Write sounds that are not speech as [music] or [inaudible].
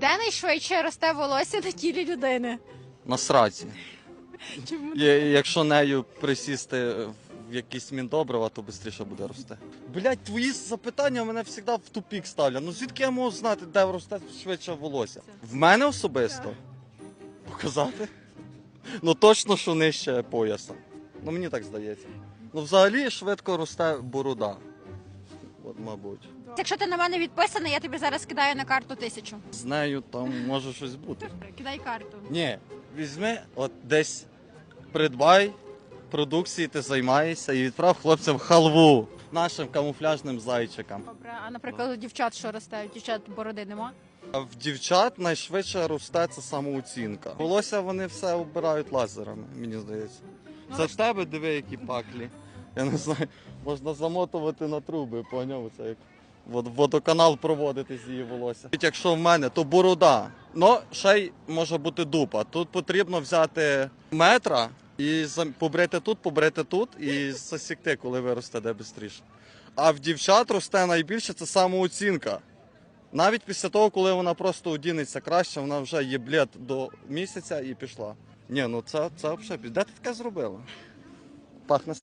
Де найшвидше росте волосся на тілі людини? На сраці. Чому? Є- Якщо нею присісти в якісь міндобрива, то швидше буде рости. Блять, твої запитання мене завжди в тупік ставлять. Ну звідки я можу знати, де росте швидше волосся? В мене особисто? Показати? Ну точно, що нижче пояса. Ну мені так здається. Ну взагалі швидко росте борода. От, мабуть. Якщо ти на мене відписаний, я тобі зараз кидаю на карту тисячу. З нею там може щось бути. [laughs] Кидай карту. Ні, візьми, от десь придбай продукції, ти займаєшся і відправ хлопцям халву нашим камуфляжним зайчикам. Добре, а наприклад, у дівчат що росте? У дівчат бороди нема? А в дівчат найшвидше росте це самооцінка. Волосся вони все обирають лазерами, мені здається. Ну, Це в тебе диви, які паклі. Я не знаю, можна замотувати на труби, поняв? Це як водоканал проводити з її волосся. Якщо в мене, то борода. Ну, ще й може бути дупа. Тут потрібно взяти метра і побрити тут, побрити тут і засікти, коли виросте де швидше. А в дівчат росте найбільше це самооцінка. Навіть після того, коли вона просто одінеться краще, вона вже є блід до місяця і пішла. Ні, ну це, це взагалі. Де ти таке зробила? Пахне